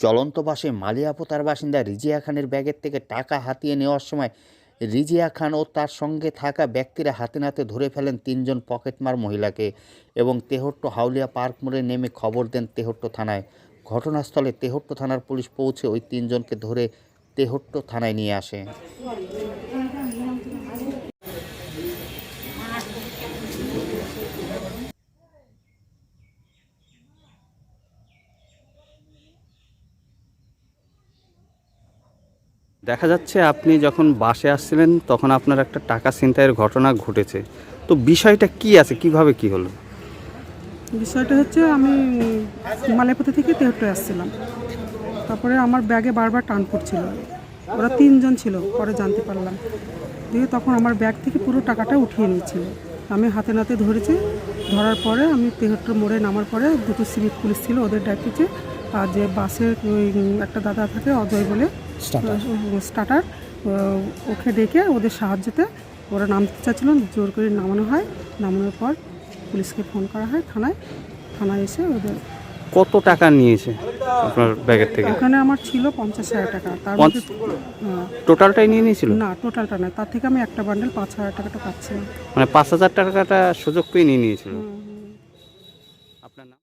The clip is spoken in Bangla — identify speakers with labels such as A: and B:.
A: চলন্ত বাসে মালিয়াপোতার বাসিন্দা রিজিয়া খানের ব্যাগের থেকে টাকা হাতিয়ে নেওয়ার সময় রিজিয়া খান ও তার সঙ্গে থাকা ব্যক্তিরা হাতে নাতে ধরে ফেলেন তিনজন পকেটমার মহিলাকে এবং তেহট্ট হাউলিয়া পার্ক মোড়ে নেমে খবর দেন তেহট্ট থানায়। ঘটনাস্থলে তেহট্ট থানার পুলিশ পৌঁছে ওই তিনজনকে ধরে তেহট্ট থানায় নিয়ে আসে।
B: দেখা যাচ্ছে আপনি যখন বাসে আসছিলেন, তখন আপনার একটা টাকা ছিনতাইয়ের ঘটনা ঘটেছে। তো বিষয়টা কি আছে? কীভাবে কি হলো?
C: বিষয়টা হচ্ছে আমি মালাইপতি থেকে তেহট্টে আসছিলাম। তারপরে আমার ব্যাগে বারবার টান পড়ছিল। ওরা তিনজন ছিল, পরে জানতে পারলাম। দিয়ে তখন আমার ব্যাগ থেকে পুরো টাকাটা উঠিয়ে নিয়েছিল। আমি হাতে নাতে ধরেছি, ধরার পরে আমি তেহট্ট মোড়ে নামার পরে দুটো সিভিক পুলিশ ছিল, ওদের ডাকিছে আর যে বাসের ওই একটা দাদা থাকে অজয় বলে। স্টার্টার ওকে ডেকে ওদের সাহায্যতে ওরা নামতে চাচ্ছিল জোর করে নামানো হয়। নামানোর পর পুলিশকে ফোন করা হয় থানায়। থানায় এসে ওদের
B: কত টাকা নিয়েছে আপনার ব্যাগের থেকে?
C: ওখানে আমার ছিল পঞ্চাশ হাজার টাকা। তার মধ্যে হ্যাঁ,
B: টোটালটাই নিয়ে নিয়েছিল?
C: না টোটালটা না তার থেকে আমি একটা বান্ডেল পাঁচ হাজার টাকাটা পাচ্ছিলাম
B: মানে পাঁচ হাজার টাকাটা সুযোগ পেয়ে নিয়ে নিয়েছিল।